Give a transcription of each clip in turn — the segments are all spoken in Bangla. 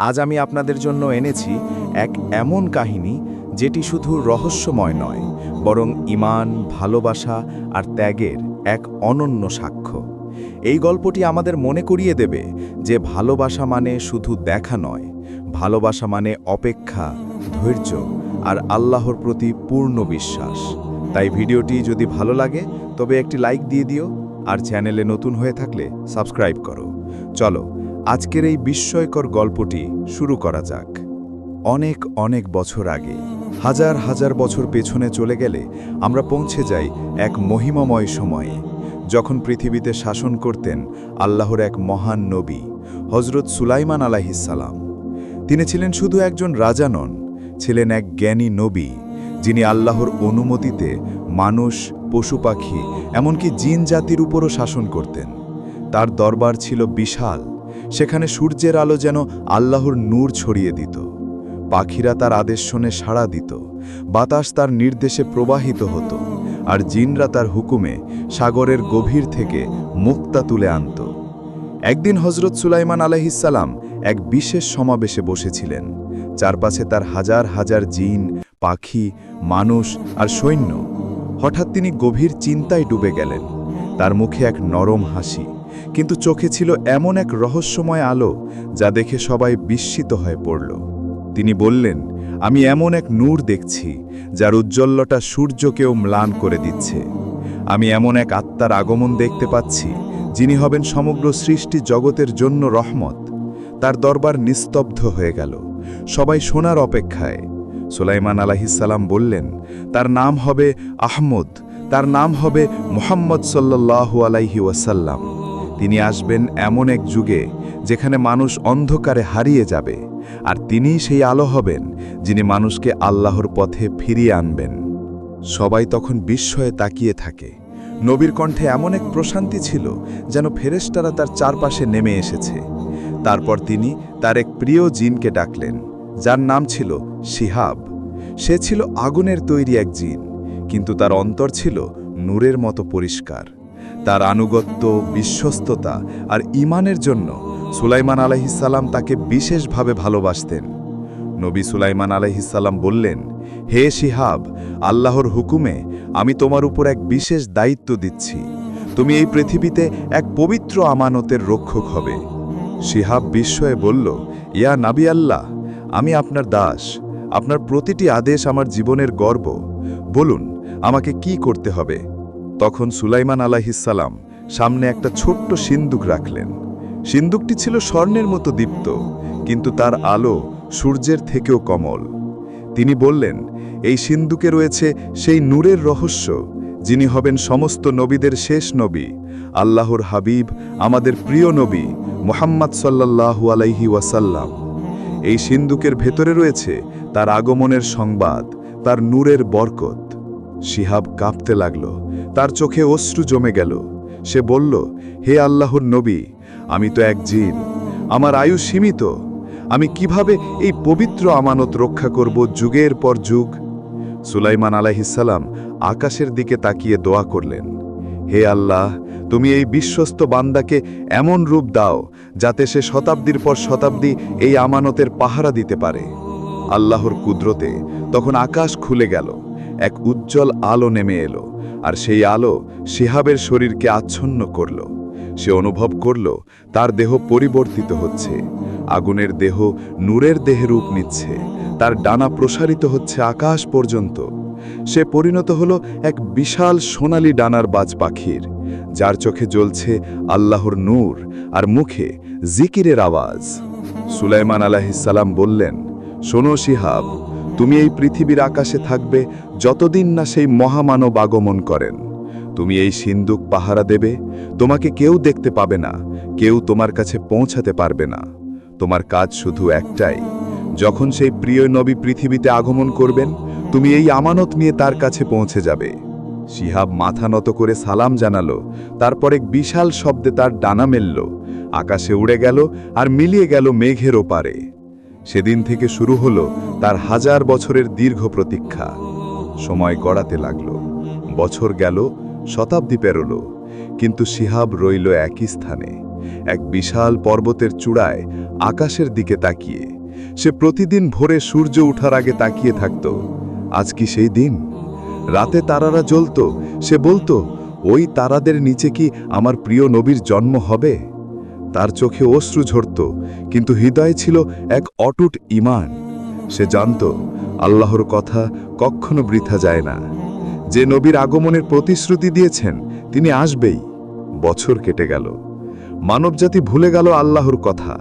আজ আমি আপনাদের জন্য এনেছি এক এমন কাহিনী যেটি শুধু রহস্যময় নয়, বরং ইমান, ভালোবাসা আর ত্যাগের এক অনন্য সাক্ষ্য। এই গল্পটি আমাদের মনে করিয়ে দেবে যে ভালোবাসা মানে শুধু দেখা নয়, ভালোবাসা মানে অপেক্ষা, ধৈর্য আর আল্লাহর প্রতি পূর্ণ বিশ্বাস। তাই ভিডিওটি যদি ভালো লাগে, তবে একটি লাইক দিয়ে দিও আর চ্যানেলে নতুন হয়ে থাকলে সাবস্ক্রাইব করো। চলো আজকের এই বিস্ময়কর গল্পটি শুরু করা যাক। অনেক অনেক বছর আগে, হাজার হাজার বছর পেছনে চলে গেলে আমরা পৌঁছে যাই এক মহিমাময় সময়ে, যখন পৃথিবীতে শাসন করতেন আল্লাহর এক মহান নবী হজরত সুলাইমান আলাহিসাল্লাম তিনি ছিলেন শুধু একজন রাজা নন, ছিলেন এক জ্ঞানী নবী, যিনি আল্লাহর অনুমতিতে মানুষ, পশু পাখি, এমনকি জিন জাতির উপরও শাসন করতেন। তার দরবার ছিল বিশাল সেখানে সূর্যের আলো যেন আল্লাহর নূর ছড়িয়ে দিত। পাখিরা তার আদেশ শোনে সাড়া দিত। বাতাস তার নির্দেশে প্রবাহিত হতো। আর জিনরা তার হুকুমে সাগরের গভীর থেকে মুক্তা তুলে আনত। একদিন হজরত সুলাইমান আলহিসাল্লাম এক বিশেষ সমাবেশে বসেছিলেন। চারপাশে তার হাজার হাজার জিন, পাখি, মানুষ আর সৈন্য। হঠাৎ তিনি গভীর চিন্তায় ডুবে গেলেন। তার মুখে এক নরম হাসি। কিন্তু চোখে ছিল এমন এক রহস্যময় আলো যা দেখে সবাই বিস্মিত হয়ে পড়ল। তিনি বললেন, আমি এমন এক নূর দেখছি, যার উজ্জ্বলতা সূর্যকেও ম্লান করে দিচ্ছে। আমি এমন এক আত্মার আগমন দেখতে পাচ্ছি, যিনি হবেন সমগ্র সৃষ্টি জগতের জন্য রহমত। তার দরবার নিস্তব্ধ হয়ে গেল। সবাই শোনার অপেক্ষায়। সুলাইমান আলাহিসাল্লাম বললেন, তার নাম হবে আহমদ, তার নাম হবে মোহাম্মদ সাল্লাল্লাহু আলাইহি ওয়াসাল্লাম। তিনি আসবেন এমন এক যুগে যেখানে মানুষ অন্ধকারে হারিয়ে যাবে, আর তিনিই সেই আলো হবেন যিনি মানুষকে আল্লাহর পথে ফিরিয়ে আনবেন। সবাই তখন বিস্ময়ে তাকিয়ে থাকে। নবীর কণ্ঠে এমন এক প্রশান্তি ছিল যেন ফেরেশতারা তার চারপাশে নেমে এসেছে। তারপর তিনি তার এক প্রিয় জিনকে ডাকলেন, যার নাম ছিল শিহাব। সে ছিল আগুনের তৈরি এক জিন, কিন্তু তার অন্তর ছিল নূরের মতো পরিষ্কার। তার আনুগত্য, বিশ্বস্ততা আর ইমানের জন্য সুলাইমান আলাইহিসাল্লাম তাকে বিশেষভাবে ভালোবাসতেন। নবী সুলাইমান আলাইহিসাল্লাম বললেন, হে শিহাব, আল্লাহর হুকুমে আমি তোমার উপর এক বিশেষ দায়িত্ব দিচ্ছি। তুমি এই পৃথিবীতে এক পবিত্র আমানতের রক্ষক হবে। শিহাব বিস্ময়ে বলল, ইয়া নাবি আল্লাহ, আমি আপনার দাস। আপনার প্রতিটি আদেশ আমার জীবনের গর্ব। বলুন, আমাকে কি করতে হবে? তখন সুলাইমান আলাহিসাল্লাম সামনে একটা ছোট্ট সিন্দুক রাখলেন। সিন্দুকটি ছিল স্বর্ণের মতো দীপ্ত, কিন্তু তার আলো সূর্যের থেকেও কমল। তিনি বললেন, এই সিন্দুকে রয়েছে সেই নূরের রহস্য, যিনি হবেন সমস্ত নবীদের শেষ নবী। আল্লাহর হাবিব আমাদের প্রিয় নবী মোহাম্মদ সাল্লাল্লাহু আলাইহি ওয়াসাল্লাম। এই সিন্দুকের ভেতরে রয়েছে তার আগমনের সংবাদ, তার নূরের বরকত। শিহাব কাঁপতে লাগল। তার চোখে অশ্রু জমে গেল। সে বলল, হে আল্লাহর নবী, আমি তো এক জিন। আমার আয়ু সীমিত। আমি কীভাবে এই পবিত্র আমানত রক্ষা করব যুগের পর যুগ? সুলাইমান আলাইহিসাল্লাম আকাশের দিকে তাকিয়ে দোয়া করলেন, হে আল্লাহ, তুমি এই বিশ্বস্ত বান্দাকে এমন রূপ দাও যাতে সে শতাব্দীর পর শতাব্দী এই আমানতের পাহারা দিতে পারে। আল্লাহর কুদরতে তখন আকাশ খুলে গেল। এক উজ্জ্বল আলো নেমে এলো, আর সেই আলো শিহাবের শরীরকে আচ্ছন্ন করল। সে অনুভব করল, তার দেহ পরিবর্তিত হচ্ছে। আগুনের দেহ নূরের দেহে রূপ নিচ্ছে, তার ডানা প্রসারিত হচ্ছে আকাশ পর্যন্ত। সে পরিণত হল এক বিশাল সোনালি ডানার বাজ পাখির, যার চোখে জ্বলছে আল্লাহর নূর আর মুখে জিকিরের আওয়াজ। সুলাইমান আলাহিসাল্লাম বললেন, শোনো শিহাব তুমি এই পৃথিবীর আকাশে থাকবে যতদিন না সেই মহামানব আগমন করেন। তুমি এই সিন্দুক পাহারা দেবে, তোমাকে কেউ দেখতে পাবে না, কেউ তোমার কাছে পৌঁছাতে পারবে না। তোমার কাজ শুধু একটাই, যখন সেই প্রিয় নবী পৃথিবীতে আগমন করবেন, তুমি এই আমানত নিয়ে তার কাছে পৌঁছে যাবে। শিহাব মাথা নত করে সালাম জানালো, তারপর এক বিশাল শব্দে তার ডানা মেলল, আকাশে উড়ে গেল আর মিলিয়ে গেল মেঘের ওপারে। সেদিন থেকে শুরু হলো তার হাজার বছরের দীর্ঘ প্রতীক্ষা। সময় গড়াতে লাগল। বছর গেল, শতাব্দী পেরোল। কিন্তু সিহাব রইল একই স্থানে, এক বিশাল পর্বতের চূড়ায় আকাশের দিকে তাকিয়ে। সে প্রতিদিন ভোরে সূর্য ওঠার আগে তাকিয়ে থাকত। আজ কি সেই দিন? রাতে তারারা জ্বলত। সে বলতো, ওই তারাদের নিচে কি আমার প্রিয় নবীর জন্ম হবে? তার চোখে অশ্রু ঝরত, কিন্তু হৃদয় ছিল এক অটুট ইমান। সে জানত, আল্লাহর কথা কখনো বৃথা যায় না। যে নবীর আগমনের প্রতিশ্রুতি দিয়েছেন, তিনি আসবেই। বছর কেটে গেল। মানবজাতি ভুলে গেল আল্লাহর কথা।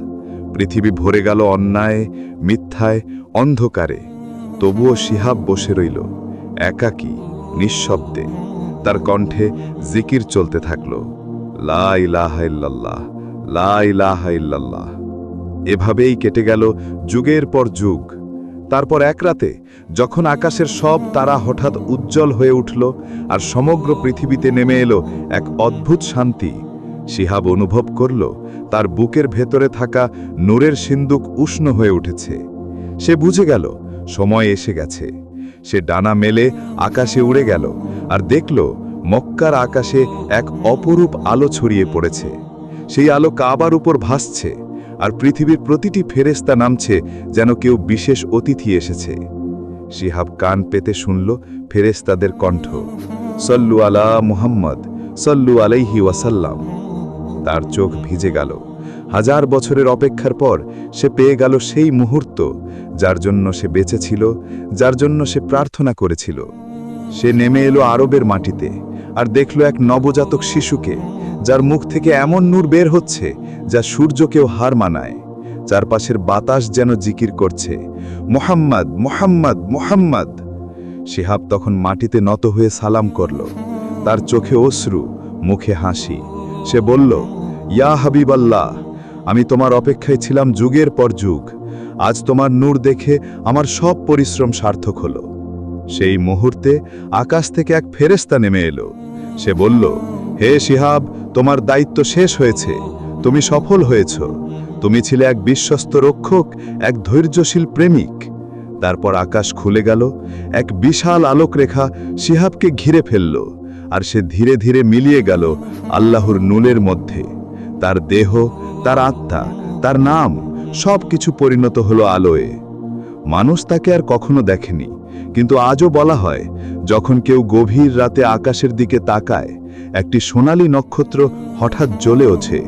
পৃথিবী ভরে গেল অন্যায়, মিথ্যায়, অন্ধকারে। তবুও শিহাব বসে রইল, একাকী, নিঃশব্দে। তার কণ্ঠে জিকির চলতে থাকল। লা ইলাহা লা ইলাহা ইল্লাল্লাহ। এভাবেই কেটে গেল যুগের পর যুগ। তারপর এক রাতে, যখন আকাশের সব তারা হঠাৎ উজ্জ্বল হয়ে উঠল আর সমগ্র পৃথিবীতে নেমে এলো এক অদ্ভুত শান্তি, শিহাব অনুভব করল তার বুকের ভেতরে থাকা নূরের সিন্দুক উষ্ণ হয়ে উঠেছে। সে বুঝে গেল, সময় এসে গেছে। সে ডানা মেলে আকাশে উড়ে গেল আর দেখল মক্কার আকাশে এক অপরূপ আলো ছড়িয়ে পড়েছে। সেই আলো কাবার উপর ভাসছে, আর পৃথিবীর প্রতিটি ফেরেস্তা নামছে যেন কেউ বিশেষ অতিথি এসেছে। শিহাব কান পেতে শুনল ফেরেস্তাদের কণ্ঠ, সল্লু আলা মুহাম্মদ, সল্লু আলাইহি ওয়াসাল্লাম। তার চোখ ভিজে গেল। হাজার বছরের অপেক্ষার পর সে পেয়ে গেল সেই মুহূর্ত, যার জন্য সে বেঁচে ছিল, যার জন্য সে প্রার্থনা করেছিল। সে নেমে এলো আরবের মাটিতে, আর দেখল এক নবজাতক শিশুকে যার মুখ থেকে এমন নূর বের হচ্ছে যা সূর্যকেও হার মানায়। চারপাশের বাতাস যেন জিকির করছে, মোহাম্মদ মোহাম্মদ মোহাম্মদ! শিহাব তখন মাটিতে নত হয়ে সালাম করল। তার চোখে অশ্রু, মুখে হাসি। সে বলল, ইয়া হাবিবাল্লাহ, আমি তোমার অপেক্ষায় ছিলাম যুগের পর যুগ। আজ তোমার নূর দেখে আমার সব পরিশ্রম সার্থক হলো। সেই মুহূর্তে আকাশ থেকে এক ফেরেস্তা নেমে এলো। সে বলল, হে শিহাব তোমার দায়িত্ব শেষ হয়েছে, তুমি সফল হয়েছ। তুমি ছিলে এক বিশ্বস্ত রক্ষক, এক ধৈর্যশীল প্রেমিক। তারপর আকাশ খুলে গেল, এক বিশাল আলোকরেখা শিহাবকে ঘিরে ফেলল, আর সে ধীরে ধীরে মিলিয়ে গেল আল্লাহর নুলের মধ্যে। তার দেহ, তার আত্মা, তার নাম সব কিছু পরিণত হলো আলোয়। মানুষ তাকে আর কখনো দেখেনি, কিন্তু আজও বলা হয়, যখন কেউ গভীর রাতে আকাশের দিকে তাকায় একটি সোনালী নক্ষত্র হঠাৎ জ্বলে ওঠে।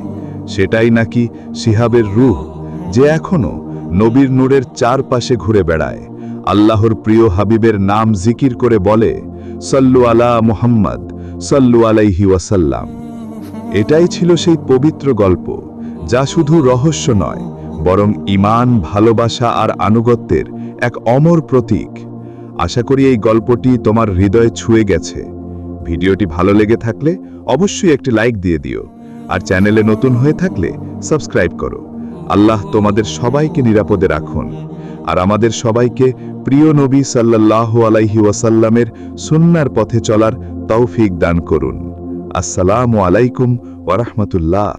সেটাই নাকি সিহাবের রুহ যে এখনও নবীর নূরের চারপাশে ঘুরে বেড়ায়। আল্লাহর প্রিয় হাবিবের নাম জিকির করে বলে, সল্লু আলা মুহাম্মদ, সল্লু আলাইহি ওয়াসাল্লাম। এটাই ছিল সেই পবিত্র গল্প, যা শুধু রহস্য নয়, বরং ইমান ভালোবাসা আর আনুগত্যের এক অমর প্রতীক। আশা করি এই গল্পটি তোমার হৃদয়ে ছুঁয়ে গেছে। ভিডিওটি ভালো লেগে থাকলে অবশ্যই একটি লাইক দিয়ে দিও। আর চ্যানেলে নতুন হয়ে থাকলে সাবস্ক্রাইব করো। আল্লাহ তোমাদের সবাইকে নিরাপদে রাখুন। আর আমাদের সবাইকে প্রিয় নবী সাল্লাহ আলাইহি ওয়াসাল্লামের সুন্নার পথে চলার তৌফিক দান করুন। আসসালামু আলাইকুম ওরহমতুল্লাহ